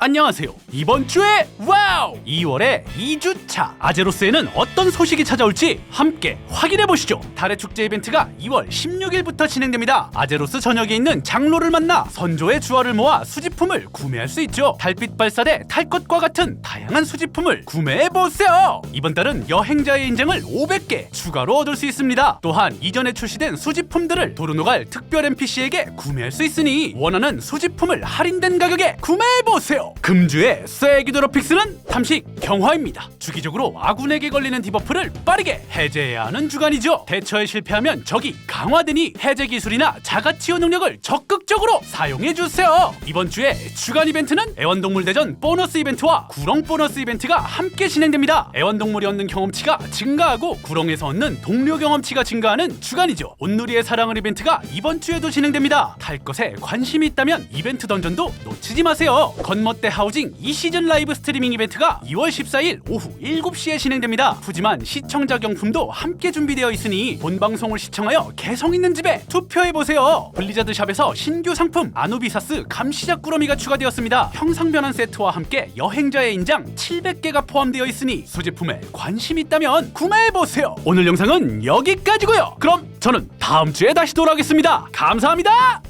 안녕하세요. 이번 주에 와우! 2월의 2주차 아제로스에는 어떤 소식이 찾아올지 함께 확인해 보시죠. 달의 축제 이벤트가 2월 16일부터 진행됩니다. 아제로스 전역에 있는 장로를 만나 선조의 주화를 모아 수집품을 구매할 수 있죠. 달빛 발사대 탈 것과 같은 다양한 수집품을 구매해 보세요. 이번 달은 여행자의 인증을 500개 추가로 얻을 수 있습니다. 또한 이전에 출시된 수집품들을 도르노갈 특별 NPC에게 구매할 수 있으니 원하는 수집품을 할인된 가격에 구매해 보세요. 금주의 쐐기도로 픽스는 탐식 경화입니다. 주기적으로 아군에게 걸리는 디버프를 빠르게 해제해야 하는 주간이죠. 대처에 실패하면 적이 강화되니 해제 기술이나 자가치유 능력을 적극적으로 사용해 주세요. 이번 주에 주간 이벤트는 애완동물 대전 보너스 이벤트와 구렁 보너스 이벤트가 함께 진행됩니다. 애완동물이 얻는 경험치가 증가하고 구렁에서 얻는 동료 경험치가 증가하는 주간이죠. 온누리의 사랑을 이벤트가 이번 주에도 진행됩니다. 탈 것에 관심이 있다면 이벤트 던전도 놓치지 마세요. 건멋 대 하우징 2시즌 라이브 스트리밍 이벤트가 2월 14일 오후 7시에 진행됩니다. 푸짐한 시청자 경품도 함께 준비되어 있으니 본 방송을 시청하여 개성 있는 집에 투표해 보세요. 블리자드 샵에서 신규 상품 아누비사스 감시자 꾸러미가 추가되었습니다. 형상 변환 세트와 함께 여행자의 인장 700개가 포함되어 있으니 소제품에 관심 있다면 구매해 보세요. 오늘 영상은 여기까지고요. 그럼 저는 다음 주에 다시 돌아오겠습니다. 감사합니다.